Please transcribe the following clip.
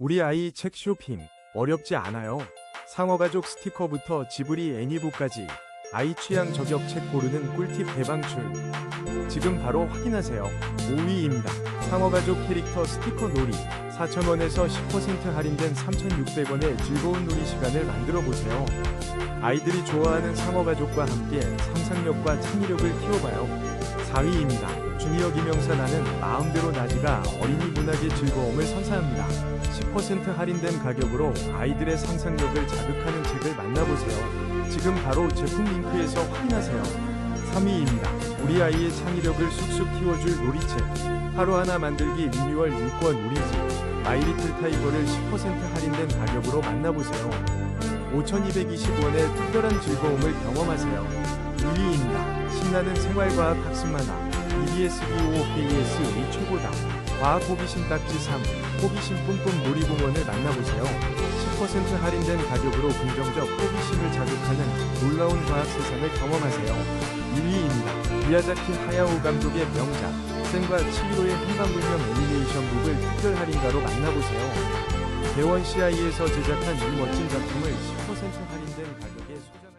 우리 아이 책 쇼핑 어렵지 않아요. 상어가족 스티커부터 지브리 애니북까지 아이 취향 저격 책 고르는 꿀팁 대방출. 지금 바로 확인하세요. 5위입니다. 상어가족 캐릭터 스티커 놀이 4,000원에서 10% 할인된 3,600원의 즐거운 놀이 시간을 만들어 보세요. 아이들이 좋아하는 상어가족과 함께 상상력과 창의력을 키워봐요. 4위입니다. 주니어 김영사 나는 마음대로 나지가 어린이 문학의 즐거움을 선사합니다. 10% 할인된 가격으로 아이들의 상상력을 자극하는 책을 만나보세요. 지금 바로 제품 링크에서 확인하세요. 3위입니다. 우리 아이의 창의력을 쑥쑥 키워줄 놀이책. 하루하나 만들기 리뉴얼 6권 우리집. 마이리틀 타이거를 10% 할인된 가격으로 만나보세요. 5,220원의 특별한 즐거움을 경험하세요. 1위입니다. 신나는 생활과학 학습 만화. EBS BOKS의 최고다. 과학 호기심 딱지 3. 호기심 뿜뿜 놀이공원을 만나보세요. 10% 할인된 가격으로 긍정적 호기심을 자극하는 놀라운 과학 세상을 경험하세요. 1위입니다. 미야자키 하야오 감독의 명작 센과 치히로의 한방불명 애니메이션북을 특별 할인가로 만나보세요. 대원 CI에서 제작한 이 멋진 작품을 10% 할인된 가격